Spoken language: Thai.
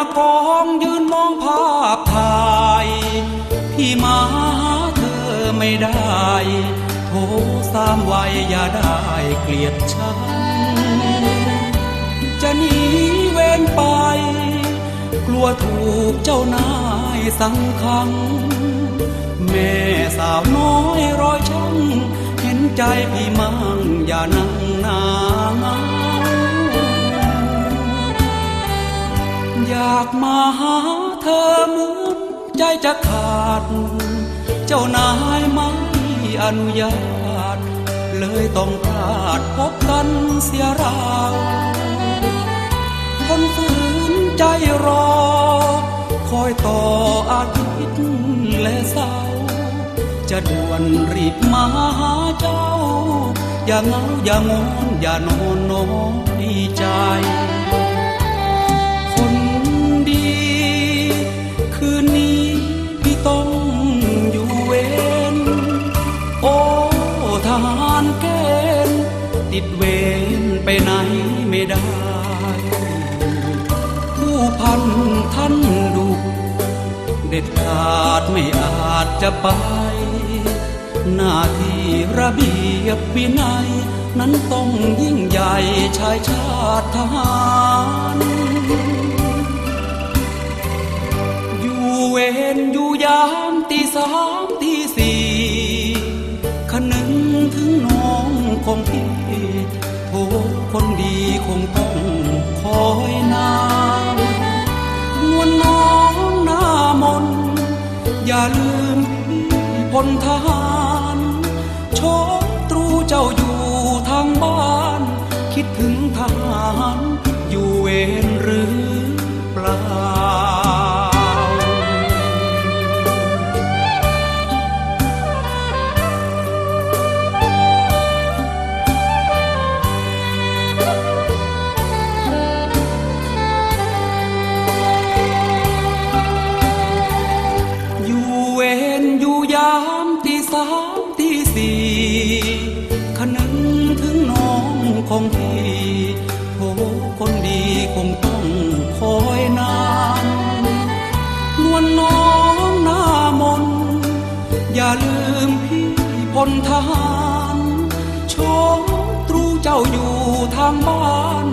ากองยืนมองภาพถ่ายพี่มาหาเธอไม่ได้โทรสามวัยอย่าได้เกลียดฉัน จะหนีเว้นไป กลัวถูกเจ้านายสังคัง แม่สาวน้อยรอยช่างเห็นใจพี่มั่งอย่านั่งนาเมาหาเธอมือนใจจะขาด เจ้านายไม่อนุญาต เลยต้องพลาดพบกันเสียราคนฝืนใจรอ คอยต่ออาทิตย์และเสาร์จะด่วนรีบมาหาเจ้า อย่าเงาอย่างอนอย่านอนน้อยใจ ติดเวรไปไหนไม่ได้ ผู้พันท่านดุเด็ดขาดไม่อาจจะไป หน้าที่ระเบียบวินัย นั้นต้องยิ่งใหญ่ชายชาติทหารอยู่เวรอยู่ยามตีสา ของพี่โทคนดีคงต้องคอยนานนวลน้องหน้ามน อย่าลืมพี่พลทหารโช ของพี่โหคนดีคงต้องคอยนานนวลน้องหน้ามน อย่าลืมพี่พลทหารชมตรูเจ้าอยู่ทางบ้าน